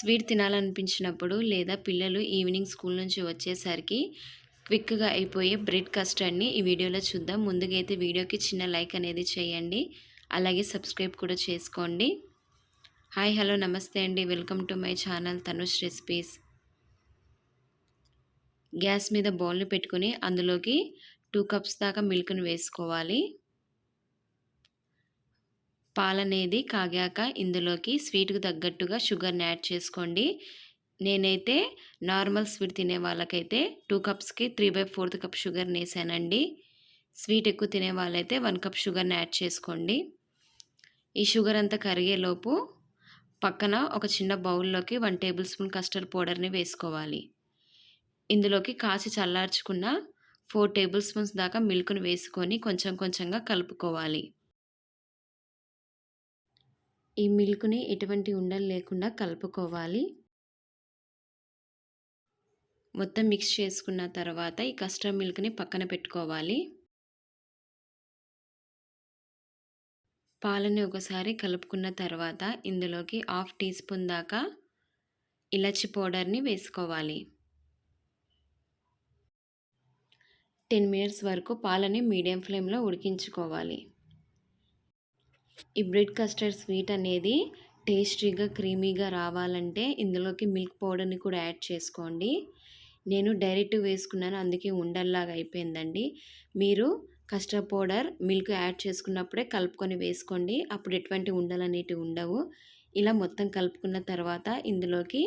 Sweet తినాలనిపించినప్పుడు లేదా పిల్లలు ఈవినింగ్ స్కూల్ నుంచి వచ్చేసరికి క్విక్గా అయిపోయే బ్రెడ్ కస్టర్డ్ని ఈ వీడియోలో చూద్దాం. ముందుగైతే వీడియోకి చిన్న లైక్ అనేది చేయండి. అలాగే సబ్స్క్రైబ్ కూడా చేసుకోండి. హాయ్ హలో నమస్తే అండి. Welcome to my channel Tanush recipes. Gas మీద బౌల్ని పెట్టుకుని అందులోకి టూ కప్స్ దాకా మిల్క్ని వేసుకోవాలి. పాలనేది కాగాక ఇందులోకి స్వీట్కు తగ్గట్టుగా షుగర్ని యాడ్ చేసుకోండి. నేనైతే నార్మల్ స్వీట్ తినే వాళ్ళకైతే టూ కప్స్కి త్రీ బై ఫోర్త్ కప్ షుగర్ని వేసానండి స్వీట్ ఎక్కువ తినే వాళ్ళైతే వన్ కప్ షుగర్ని యాడ్ చేసుకోండి. ఈ షుగర్ అంతా కరిగేలోపు పక్కన ఒక చిన్న బౌల్లోకి వన్ టేబుల్ స్పూన్ కస్టర్డ్ పౌడర్ని వేసుకోవాలి. ఇందులోకి కాసి చల్లార్చుకున్న ఫోర్ టేబుల్ స్పూన్స్ దాకా మిల్క్ను వేసుకొని కొంచెం కొంచెంగా కలుపుకోవాలి. ఈ మిల్క్ని ఎటువంటి ఉండలు లేకుండా కలుపుకోవాలి. మొత్తం మిక్స్ చేసుకున్న తర్వాత ఈ కస్టర్డ్ మిల్క్ని పక్కన పెట్టుకోవాలి. పాలని ఒకసారి కలుపుకున్న తర్వాత ఇందులోకి హాఫ్ టీ స్పూన్ దాకా ఇలచి పౌడర్ని వేసుకోవాలి. టెన్ మినిట్స్ వరకు పాలని మీడియం ఫ్లేమ్లో ఉడికించుకోవాలి. ఈ బ్రెడ్ కస్టర్డ్ స్వీట్ అనేది టేస్టీగా క్రీమీగా రావాలంటే ఇందులోకి మిల్క్ పౌడర్ని కూడా యాడ్ చేసుకోండి. నేను డైరెక్ట్ వేసుకున్నాను అందుకే ఉండల్లాగా అయిపోయిందండి. మీరు కస్టర్డ్ పౌడర్ మిల్క్ యాడ్ చేసుకున్నప్పుడే కలుపుకొని వేసుకోండి. అప్పుడు ఎటువంటి ఉండలు అనేటివి ఉండవు. ఇలా మొత్తం కలుపుకున్న తర్వాత ఇందులోకి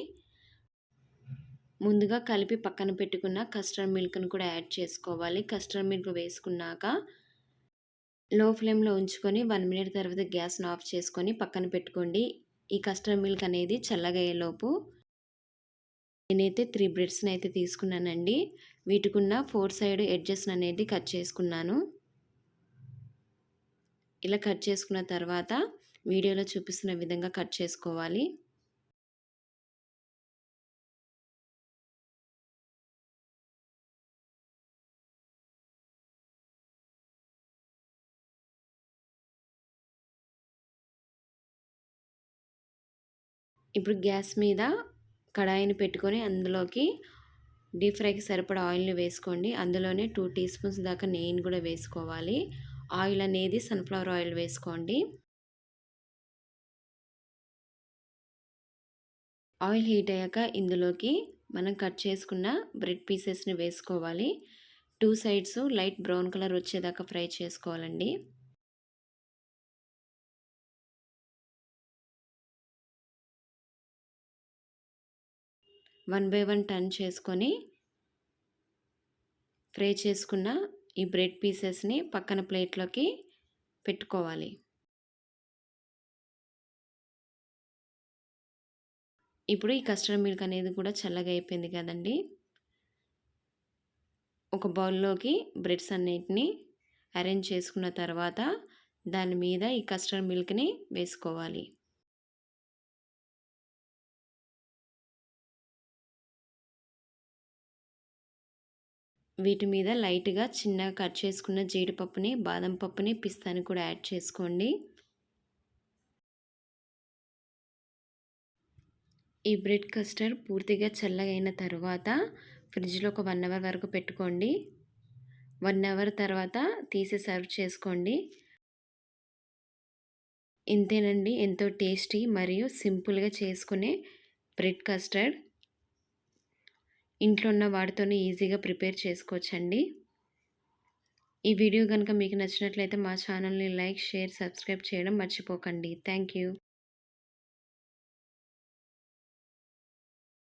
ముందుగా కలిపి పక్కన పెట్టుకున్న కస్టర్డ్ మిల్క్ని కూడా యాడ్ చేసుకోవాలి. కస్టర్డ్ మిల్క్ వేసుకున్నాక లో ఫ్లేమ్లో ఉంచుకొని వన్ మినిట్ తర్వాత గ్యాస్ను ఆఫ్ చేసుకొని పక్కన పెట్టుకోండి. ఈ కస్టర్డ్ మిల్క్ అనేది చల్లగయ్యేలోపు నేనైతే త్రీ బ్రెడ్స్ని అయితే తీసుకున్నానండి. వీటికున్న ఫోర్ సైడ్ ఎడ్జెస్ అనేది కట్ చేసుకున్నాను. ఇలా కట్ చేసుకున్న తర్వాత వీడియోలో చూపిస్తున్న విధంగా కట్ చేసుకోవాలి. ఇప్పుడు గ్యాస్ మీద కడాయిని పెట్టుకొని అందులోకి డీప్ ఫ్రైకి సరిపడా ఆయిల్ని వేసుకోండి. అందులోనే టూ టీ స్పూన్స్ దాకా నెయ్యిని కూడా వేసుకోవాలి. ఆయిల్ అనేది సన్ఫ్లవర్ ఆయిల్ వేసుకోండి. ఆయిల్ హీట్ అయ్యాక ఇందులోకి మనం కట్ చేసుకున్న బ్రెడ్ పీసెస్ని వేసుకోవాలి. Two sides light brown colour వచ్చేదాకా ఫ్రై చేసుకోవాలండి. వన్ బై వన్ టర్న్ చేసుకొని ఫ్రై చేసుకున్న ఈ బ్రెడ్ పీసెస్ని పక్కన ప్లేట్లోకి పెట్టుకోవాలి. ఇప్పుడు ఈ కస్టర్డ్ మిల్క్ అనేది కూడా చల్లగా అయిపోయింది కదండి. ఒక బౌల్లోకి బ్రెడ్స్ అన్నిటిని అరేంజ్ చేసుకున్న తర్వాత దాని మీద ఈ కస్టర్డ్ మిల్క్ని వేసుకోవాలి. వీటి మీద లైట్గా చిన్నగా కట్ చేసుకున్న జీడిపప్పుని బాదం పప్పుని పిస్తాని కూడా యాడ్ చేసుకోండి. ఈ బ్రెడ్ కస్టర్ పూర్తిగా చల్లగైన తర్వాత ఫ్రిడ్జ్లో ఒక వన్ అవర్ వరకు పెట్టుకోండి. వన్ అవర్ తర్వాత తీసి సర్వ్ చేసుకోండి. ఇంతేనండి ఎంతో టేస్టీ మరియు సింపుల్గా చేసుకునే బ్రెడ్ కస్టర్డ్. ఇంట్లో ఉన్న వాటితోనే ఈజీగా ప్రిపేర్ చేసుకోవచ్చండి. ఈ వీడియో కనుక మీకు నచ్చినట్లయితే మా ఛానల్ని లైక్ షేర్ సబ్స్క్రైబ్ చేయడం మర్చిపోకండి. Thank you.